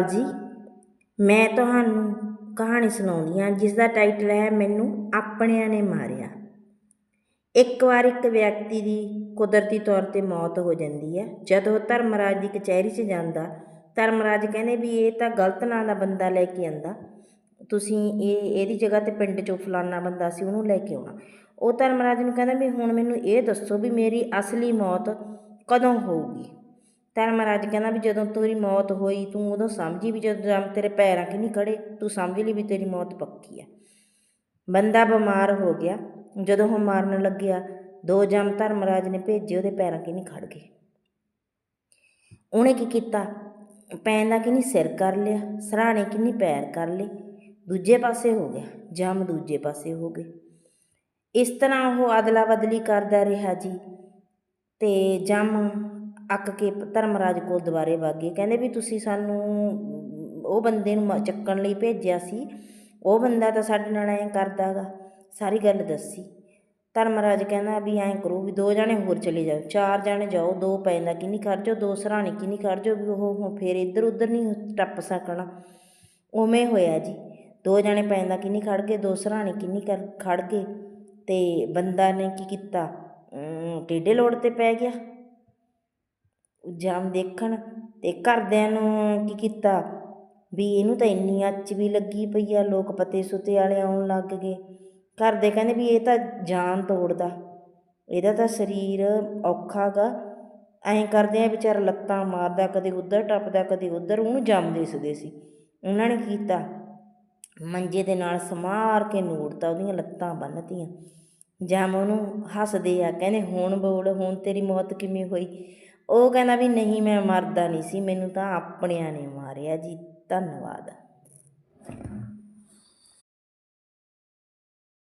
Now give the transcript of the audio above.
ਜੀ, ਮੈਂ ਤੁਹਾਨੂੰ ਕਹਾਣੀ ਸੁਣਾਉਂਦੀ ਹਾਂ ਜਿਸ ਦਾ ਟਾਈਟਲ ਹੈ ਮੈਨੂੰ ਆਪਣਿਆਂ ਨੇ ਮਾਰਿਆ। ਇੱਕ ਵਾਰ ਇੱਕ ਵਿਅਕਤੀ ਦੀ ਕੁਦਰਤੀ ਤੌਰ 'ਤੇ ਮੌਤ ਹੋ ਜਾਂਦੀ ਹੈ। ਜਦੋਂ ਉਹ ਧਰਮਰਾਜ ਦੀ ਕਚਹਿਰੀ 'ਚ ਜਾਂਦਾ, ਧਰਮਰਾਜ ਕਹਿੰਦੇ ਵੀ ਇਹ ਤਾਂ ਗਲਤ ਨਾਂ ਦਾ ਬੰਦਾ ਲੈ ਕੇ ਆਂਦਾ। ਤੁਸੀਂ ਇਹ, ਇਹਦੀ ਜਗ੍ਹਾ ਤੇ ਪਿੰਡ 'ਚੋਂ ਫਲਾਨਾ ਬੰਦਾ ਸੀ, ਉਹਨੂੰ ਲੈ ਕੇ ਆਉਣਾ। ਉਹ ਧਰਮਰਾਜ ਨੂੰ ਕਹਿੰਦਾ ਵੀ ਹੁਣ ਮੈਨੂੰ ਇਹ ਦੱਸੋ ਵੀ ਮੇਰੀ ਅਸਲੀ ਮੌਤ ਕਦੋਂ ਹੋਊਗੀ? ਧਰਮਰਾਜ ਕਹਿੰਦਾ ਵੀ ਜਦੋਂ ਤੇਰੀ ਮੌਤ ਹੋਈ, ਤੂੰ ਉਦੋਂ ਸਮਝੀ ਵੀ ਜਦੋਂ ਜਮ ਤੇਰੇ ਪੈਰਾਂ 'ਚ ਖੜੇ ਤੂੰ ਸਮਝ ਲਈ ਵੀ ਤੇਰੀ ਮੌਤ ਪੱਕੀ ਆ। ਬੰਦਾ ਬਿਮਾਰ ਹੋ ਗਿਆ, ਜਦੋਂ ਉਹ ਮਾਰਨ ਲੱਗਿਆ, ਦੋ ਜਮ ਧਰਮਰਾਜ ਨੇ ਭੇਜੇ, ਉਹਦੇ ਪੈਰਾਂ 'ਚ ਖੜ ਗਏ। ਉਹਨੇ ਕੀ ਕੀਤਾ? ਪੈਂਦਾ ਦਾ ਨਹੀਂ ਸਿਰ ਕਰ ਲਿਆ, ਸਰਾਣੇ ਕਿ ਪੈਰ ਕਰ ਲਏ, ਦੂਜੇ ਪਾਸੇ ਹੋ ਗਿਆ, ਜਮ ਦੂਜੇ ਪਾਸੇ ਹੋ ਗਏ। ਇਸ ਤਰ੍ਹਾਂ ਉਹ ਅਦਲਾ ਬਦਲੀ ਕਰਦਾ ਰਿਹਾ ਜੀ, ਤੇ ਜਮ ਅੱਕ ਕੇ ਧਰਮਰਾਜ ਕੋਲ ਦੁਬਾਰੇ ਵਗ ਗਏ। ਕਹਿੰਦੇ ਵੀ ਤੁਸੀਂ ਸਾਨੂੰ ਉਹ ਬੰਦੇ ਨੂੰ ਮ- ਚੱਕਣ ਲਈ ਭੇਜਿਆ ਸੀ। ਉਹ ਬੰਦਾ ਤਾਂ ਸਾਡੇ ਨਾਲ ਐਂ ਕਰਦਾਗਾ ਸਾਰੀ ਗੱਲ ਦੱਸੀ। ਧਰਮਰਾਜ ਕਹਿੰਦਾ ਵੀ ਐਂ ਕਰੋ ਵੀ ਦੋ ਜਣੇ ਹੋਰ ਚਲੇ ਜਾਓ। ਚਾਰ ਜਣੇ ਜਾਓ ਦੋ ਪੈਂਦਾ ਕਿ ਨਹੀਂ ਖੜ ਦੋ ਸਰਾਣੇ ਕਿ ਨਹੀਂ ਖੜ ਜਾਓ ਵੀ ਉਹ ਹੁਣ ਫੇਰ ਇੱਧਰ ਉੱਧਰ ਨਹੀਂ ਟੱਪ ਸਕਣਾ। ਉਵੇਂ ਹੋਇਆ ਜੀ। ਦੋ ਜਣੇ ਪੈਂਦਾ ਕਿ ਨਹੀਂ ਖੜ ਗਏ ਦੋ ਸਰਾਣੇ ਕਿ ਨਹੀਂ ਕਰ ਖੜ ਗਏ। ਤੇ ਬੰਦਾ ਨੇ ਕੀ ਕੀਤਾ? ਅਮ, ਲੋੜ ਤੇ ਪੈ ਗਿਆ। ਜਾਮ ਦੇਖਣ ਤੇ ਘਰਦਿਆਂ ਨੂੰ ਕੀ ਕੀਤਾ? ਵੀ ਇਹਨੂੰ ਤਾਂ ਇੰਨੀ ਅੱਚ ਵੀ ਲੱਗੀ ਪਈ ਆ, ਲੋਕ ਪਤੇ ਸੁਤੇ ਵਾਲੇ ਆਉਣ ਲੱਗ ਗਏ। ਘਰ ਦੇ ਕਹਿੰਦੇ ਵੀ ਇਹ ਤਾਂ ਜਾਨ ਤੋੜਦਾ। ਇਹਦਾ ਤਾਂ ਸਰੀਰ ਔਖਾ ਗਾ। ਐਂ ਕਰਦੇ ਆ ਵਿਚਾਰਾ ਲੱਤਾਂ ਮਾਰਦਾ, ਕਦੇ ਉੱਧਰ ਟੱਪਦਾ, ਕਦੇ ਉੱਧਰ, ਉਹਨੂੰ ਜੰਮ ਦਿਸਦੇ ਸੀ। ਉਹਨਾਂ ਨੇ ਕੀਤਾ? ਮੰਜੇ ਦੇ ਨਾਲ ਸਮਾਰ ਕੇ ਨੂੜਤਾ ਉਹਦੀਆਂ ਲੱਤਾਂ ਬੰਨਤੀਆਂ। ਜਮ ਉਹਨੂੰ ਹੱਸਦੇ ਆ, ਕਹਿੰਦੇ, ਹੁਣ ਬੋਲ, ਹੁਣ ਤੇਰੀ ਮੌਤ ਕਿਵੇਂ ਹੋਈ? ਉਹ ਕਹਿੰਦਾ ਵੀ ਨਹੀਂ ਮੈਂ ਮਰਦਾ ਨਹੀਂ ਸੀ, ਮੈਨੂੰ ਤਾਂ ਆਪਣਿਆਂ ਨੇ ਮਾਰਿਆ ਜੀ, ਧੰਨਵਾਦ।